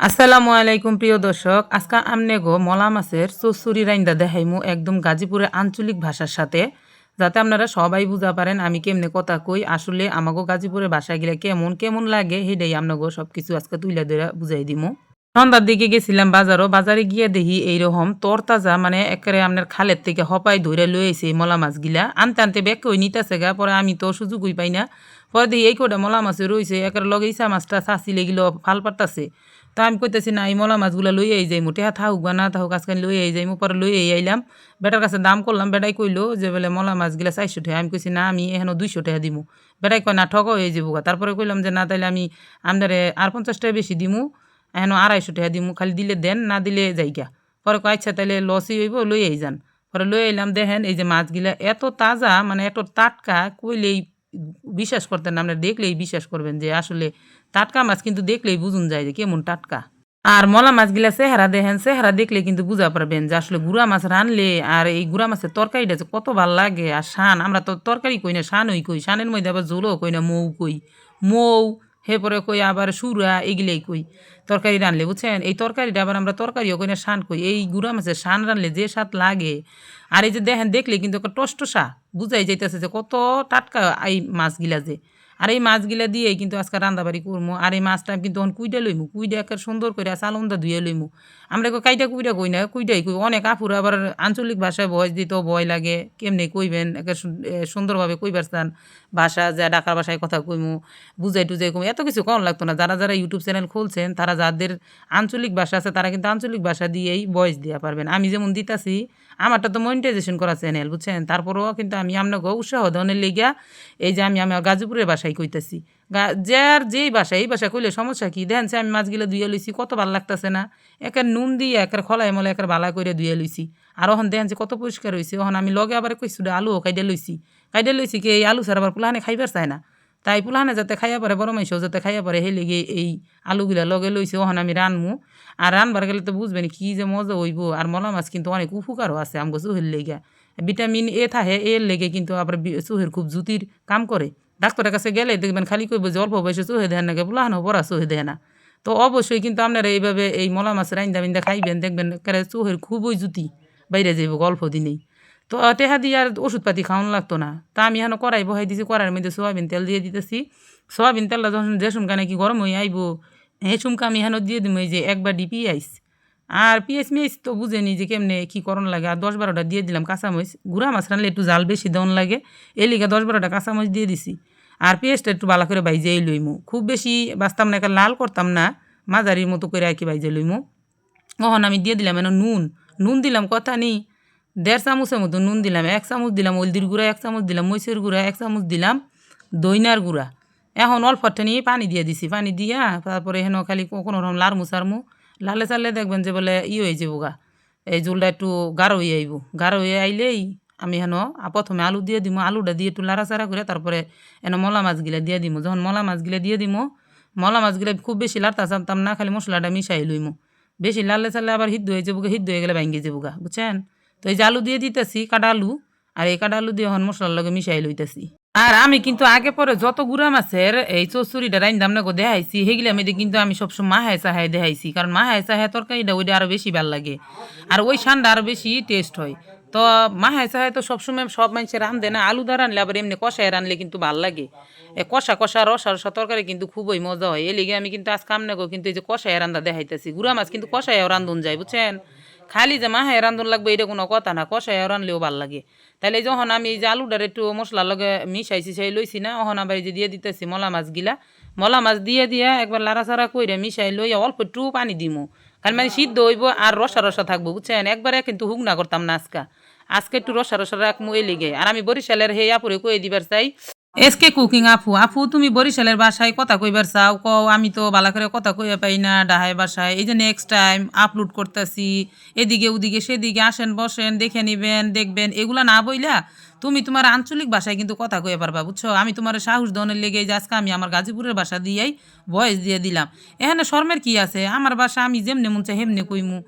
আসসালামু আলাইকুম, প্রিয় দর্শক। আজকে আমনে গো মলা মাছের চুচুরি রাইন্দা দেখাইমু একদম গাজীপুরের আঞ্চলিক ভাষার সাথে। যাতে আপনারা সবাই বুঝা পারেন আমি কেমনে কথা কই, আসলে আমাগো গাজীপুরের ভাষায় গেলে কেমন কেমন লাগে সেটাই আপনাগো সব কিছু আজকে তুইলা ধরে বুঝাই দিমু। সন্ধ্যার দিকে গেছিলাম বাজারও, বাজারে গিয়ে দেখি এইরকম তরতাজা মানে একেবারে আপনার খালের থেকে হপাই ধরে লই এই মলা মাছগিলা। আনতে আনতে ব্যাগ কই নিতেছে গা, পরে আমি তো সুযোগই পাই না। পরে দেখি এই কটা মলা মাছে রয়েছে একের লগে ইসা মাছটা চাষি লেগিল, ফাল পারতাছে। তা আমি কইতেছি, না, এই মলা মাছগুলো লই আই যাইমু। টেহা থাকুক বা না থাকুক আজকাল লই আই যাইমু, পরে লই আই আইলাম। বেটার কাছে দাম করলাম, বেটাই কইলো যে, বলে মলা মাছগুলা চারশো টাকা আমি কইছি, না, আমি এখনও দুইশো টাকা দিমু। বেটাই কয়, না ঠক হয়ে যাব। তারপরে কইলাম যে, না, তাইলে আমি আমদারে আর পঞ্চাশ টাকা বেশি দিমু, এখনও আড়াইশো টাকা দিমু, খালি দিলে দেন, না দিলে যাইগা পরে কয় আচ্ছা তাইলে লসই হইব লই আই যান। পরে লই আইলাম, দেখেন এই যে মাছগুলা এত তাজা মানে এত টাটকা, কইলেই বিশ্বাস করতেন আপনারা দেখলেই বিশ্বাস করবেন যে, আসলে টাটকা মাছ কিন্তু দেখলেই বুঝুন যায় যে কেমন টাটকা। আর মলা মাছগুলা চেহারা দেখেন, চেহারা দেখলে কিন্তু বুঝা পারবেন যে আসলে গুড়া মাছ রানলে আর এই গুড়া মাছের তরকারিটা যে কত ভালো লাগে আর শান, আমরা তো তরকারি কই না, শানই কই, শানের মধ্যে আবার ঝোলও কই না, মৌ কই। মৌ, হেপরে কই আবার সুরা, এগুলাই কই। তরকারি রানলে, বুঝছেন? এই তরকারিটা আবার আমরা তরকারিও কই না, শান কই। এই গুড়া মাছের শান রানলে যে স্বাদ লাগে। আর এই যে দেখেন, দেখলে কিন্তু একটা টষ্টসা বুঝাই যাইতেছে যে কত টাটকা এই মাছগুলা যে। আর এই মাছগুলা দিয়েই কিন্তু আজকে রান্দাবাড়ি করব আর এই মাছটা কিন্তু অন কুইডা লইমু। কুইডা একে সুন্দর করে চালন্দা ধুয়ে লইমু। আমরা কই কাইটা কুইডা কই না, কুইডাই কই। অনেক আপুর আবার আঞ্চলিক ভাষায় ভয় দিতেও ভয় লাগে। কেমনে কইবেন? একে সুন্দরভাবে কইবার চান ভাষা, যা ডাকার ভাষায় কথা কইমু, বুঝাই টুজাই কমু এত কিছু কম লাগতো না। যারা যারা ইউটিউব চ্যানেল খুলছেন, তারা যাদের আঞ্চলিক ভাষা আছে, তারা কিন্তু আঞ্চলিক ভাষা দিয়েই ভয়েস দেওয়া পারবেন। আমি যেমন দিতাছি আমারটা তো মনিটাইজেশন করা চ্যানেল বুঝছেন? তারপরেও কিন্তু আমি আপনাকে উৎসাহ ধনের লেগিয়া এই যে আমি আমার গাজীপুরের বাসায় কইতাছি। যার যেই ভাষা এই ভাষা কইলে সমস্যা কি? দেখেন আমি মাছগুলো ধুয়ে লইছি, কত ভালো লাগতেছে না? একের নুন দিয়ে একের খলাই মলে একের ভালা করে ধুয়ে লইছি। আর ওখান দেখেন কত পরিষ্কার হয়েছে ওখান আমি লগে আবার কইছি আলুও কাইডে লইছি। কাইডে লইছি কি এই আলু ছাড়া আবার পুলাহানে খাইবার চায় না? তাই পুলাহানে যাতে খাইয়া পারে বড় মাইসেও যাতে খাইয়া পারে সেই লেগে এই আলুগুলা লগে লইছে ওখান আমি রানমু আর রানবার গেলে তো বুঝবেন কি যে মজা হইব। আর মলা মাছ কিন্তু অনেক উপকারও আছে আমগো চুহের লেগে। ভিটামিন এ থাকে, এর লেগে কিন্তু আবার চুহের খুব জুতির কাম করে। ডাক্তারের কাছে গেলে দেখবেন খালি কইব যে অল্প বয়সে চুহে দেন না পুলাহানো বড়া চুহে দেয় না। তো অবশ্যই কিন্তু আপনারা এইভাবে এই মলা মাছের আইন্দা বিন্দা খাইবেন, দেখবেন চুহের খুবই জুতি। বাইরে যাইব গল্প দিনেই। তো টেহা দিয়ে আর ওষুধপাতি খাওয়ানো লাগতো না। তা আমি এখন কড়াই বহাই দিছি, কড়াইয়ের মধ্যে সোয়াবিন তেল দিয়ে দিতেছি। সোয়াবিন তেলটা যখন যে সুমকা নাকি গরম হয়ে আইব হে সুমকা আমি এখন দিয়ে দিম, এই যে একবার ডি পিঁয়াজ। আর পিঁয়াজ মিয়াজ তো বুঝেনি যে কেমনে কী করণ লাগে। আর দশ বারোটা দিয়ে দিলাম কাঁচামরিচ। গুঁড়া মাছ রানলে একটু জাল বেশি দেওয়ান লাগে। এই লিগে দশ বারোটা কাঁচামরিচ দিয়ে দিছি। আর পেঁয়াজটা একটু ভালো করে বাইজে লইমু। খুব বেশি বাঁচতাম না একটা লাল করতাম না। মাঝারির মতো করে আর কি বাইজে লইমু। তখন আমি দিয়ে দিলাম এনে নুন। নুন দিলাম কথা নেই। দেড় চামচের মতো নুন দিলাম এক চামচ দিলাম হলদির গুঁড়া এক চামচ দিলাম মৈসের গুঁড়া এক চামচ দিলাম দইনার গুঁড়া। এখন অল্প নিয়ে পানি দিয়ে দিছি। পানি দিয়া তারপরে হেন খালি কোনো রকম লারমু সারমু। লালে চালে দেখবেন যে বলে ই হয়ে যাব গা। এই জোলটা একটু গাঢ় হয়ে আইব। গাঢ় হয়ে আইলেই আমি হেন প্রথমে আলু দিয়ে দিমু। আলুটা দিয়ে একটু লাড়াচাড়া করে তারপরে এন মলা মাছগুলা দিয়ে দিমু। যখন মলা মাছগুলা দিয়ে দিমু মলা মাছগুলা খুব বেশি লাড়তা চাপতাম না খালি মশলাটা মিশাই লইমু। বেশি লালে চালে আবার হিদ্ধ হয়ে যাব গা, হিদ্ধ হয়ে গেলে ভাঙ্গে যাব গা বুঝছেন? তো এই যে আলু দিয়ে দিতেছি কাটা আলু আর এই কাটা আলু দিয়ে এখন মশলার লগে মিশাই লইতেছি। আর আমি কিন্তু আগে পরে যত গুড়া মাছের এই চচুরিটা রাইন দাম নাকো দেখাইছি সেগুলো আমি কিন্তু আমি সবসময় মাহায় চাহায় দেখাইছি, কারণ মাহায় চাহায় তরকারিটা ওইটা আরও বেশি ভালো লাগে। আর ওই সানটা আরও বেশি টেস্ট হয়। তো মাহায় চাহায় তো সবসময় সব মানুষের রান্ধে না, আলু দা রানলে আবার এমনি কষায় রানলে কিন্তু ভালো লাগে। এ কষা কষা রসা রসা তরকারি কিন্তু খুবই মজা হয়। এ লিগে আমি কিন্তু আজ কাম নাকো কিন্তু এই যে কষায় রান্দা দেখাইতেছি। গুড়া মাছ কিন্তু কষায়ও রান্ধন যায়, বুঝছেন? খালি যে মাহায় রান্ধন লাগবে এটা কোনো কথা না, কষায় রানলেও ভালো লাগে। তাহলে যখন আমি এই যে আলুটার একটু মশলার লগে মিশাইছি, সেই লইছি না ওখন আবার যে দিয়ে দিতেছি মলা মাছ গিলা, মলা মাছ দিয়ে দিয়া একবার লাড়াচাড়া কইরে মিশাই লইয়া অল্প একটু পানি দিমু। কারণ মানে সিদ্ধ হইব আর রসা রসা থাকব, বুঝছেন? একবারে কিন্তু হুগনা করতাম না আজকা। আজকে একটু রসা রসা রাখমু এই লিগে। আর আমি বরিশালের হে আপুরে কয়ে দিবার চাই? এসকে কুকিং আপু। আপু, তুমি বরিশালের বাসায় কথা কইবার চাও? কও, আমি তো ভালো করে কথা কইয়া পাই না ডাহায় বাসায়। এই যে নেক্সট টাইম আপলোড করতেছি, এদিকে ওদিকে সেদিকে আসেন, বসেন, দেখে নিবেন, দেখবেন, এগুলা না বইলা তুমি তোমার আঞ্চলিক ভাষায় কিন্তু কথা কয়ে পারবা, বুঝছ? আমি তোমার সাহস দনের লেগে যে আজকে আমি আমার গাজীপুরের ভাষা দিয়েই ভয়েস দিয়ে দিলাম। এখানে শর্মের কি আছে? আমার ভাষা আমি যেমনে মন চাই হেমনে কইমু।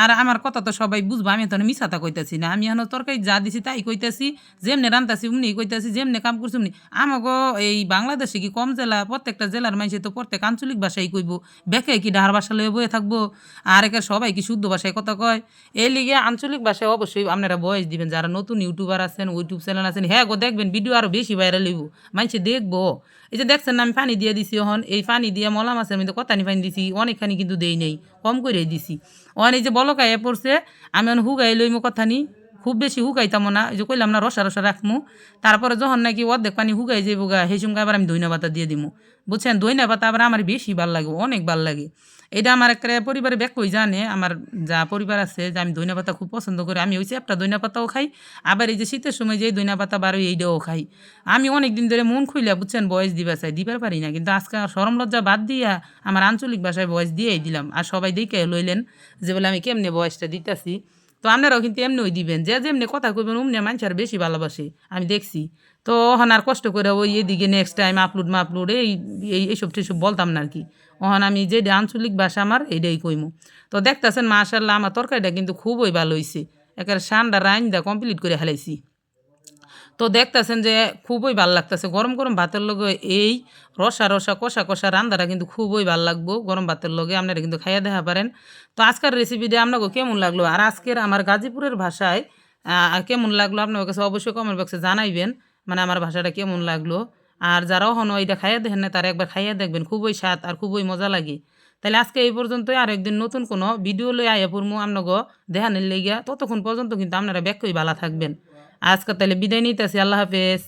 আর আমার কথা তো সবাই বুঝব, আমি তো মিশাতা কইতাছি না। আমি এখন তরকারি যা দিছি তাই কইতাছি, যেমনে রান্তাছি উমনি কইতাছি, যেমনে কাম করছি উমনি আমাকে এই বাংলাদেশে কি কম জেলা? প্রত্যেকটা জেলার মানুষে তো প্রত্যেক আঞ্চলিক ভাষাই কইব। বেকে কি ডাহার ভাষা লয়ে বয়ে থাকব? আর একে সবাই কি শুদ্ধ ভাষায় কথা কয়? এই লিগে আঞ্চলিক ভাষায় অবশ্যই আপনারা বয়স দিবেন। যারা নতুন ইউটিউবার আছেন ইউটিউব চ্যানেল আছে হ্যাঁ গো, দেখবেন ভিডিও আরও বেশি ভাইরাল হইব। মানুষে দেখব। এই যে দেখছেন আমি পানি দিয়ে দিছি এখন। এই পানি দিয়ে মলা মাছের মধ্যে কতানি পানি দিছি, অনেকখানি কিন্তু দেই নেই, কম করে দিছি। অন এই যে বলকায় পড়ছে, আমি এখন হুগাই লইমো কথানি খুব বেশি হুকাইতাম না যে কইলাম না, রসা রসা রাখমু। তারপরে যখন নাকি অর্ধেক পানি হুকাই যাইব গা সেই সঙ্গে আবার আমি দইনা পাতা দিয়ে দিমু। বুঝছেন? দইনা পাতা আবার আমার বেশি ভালো লাগে, অনেক ভালো লাগে। এটা আমার একটা পরিবারে ব্যাক কই জানে, আমার যা পরিবার আছে যে আমি দইনা পাতা খুব পছন্দ করি, আমি ওই একটা দইনা পাতাও খাই, আবার এই যে শীতের সময় যে দইনা পাতা বার এইটাও খাই। আমি অনেক দিন ধরে মন খুইলা, বুঝছেন? বয়স দিবা চাই, দিবার পারি না, কিন্তু আজকে সরম লজ্জা বাদ দিয়া আমার আঞ্চলিক ভাষায় বয়স দিয়েই দিলাম। আর সবাই দেখে লইলেন যে বলে আমি কেমনে বয়সটা দিতেছি। তো আপনারাও কিন্তু এমনি দিবেন, যে যেমনি কথা কইবেন অমনি মানুষের বেশি ভালোবাসে, আমি দেখছি। তো ওখান আর কষ্ট করে ওই এদিকে নেক্সট টাইম আপলোড মা আপলোড এই এই, এইসব টিসব বলতাম না আর কি। ওখান আমি যে আঞ্চলিক ভাষা আমার, এইটাই কইমু। তো দেখতেছেন মাশাল্লাহ আমার তরকারিটা কিন্তু খুবই ভালো হয়েছে একেবারে সান্ডা রাইন্দা কমপ্লিট করে হেলাইছি তো দেখতেছেন যে খুবই ভালো লাগতেছে। গরম গরম ভাতের লগে এই রসা রসা কষা কষা রান্দাটা কিন্তু খুবই ভালো লাগবো গরম ভাতের লগে, আপনারা কিন্তু খাইয়া দেখা পারেন। তো আজকের রেসিপিটা আপনাকে কেমন লাগল? আর আজকের আমার গাজীপুরের ভাষায় কেমন লাগল আপনার কাছে অবশ্যই কমেন্ট বক্সে জানাইবেন মানে আমার ভাষাটা কেমন লাগল। আর যারাও হন এটা খাইয়া দেখেন না তারা একবার খাইয়া দেখবেন, খুবই স্বাদ আর খুবই মজা লাগে। তাহলে আজকে এই পর্যন্তই, আর একদিন নতুন কোনো ভিডিও লই আয়া পড়মু আপনাকে দেখানোর লেগিয়া। ততক্ষণ পর্যন্ত কিন্তু আপনারা ব্যাকই ভালো থাকবেন। আজকে তাহলে বিদায় নিতেছি আল্লাহ হাফেজ।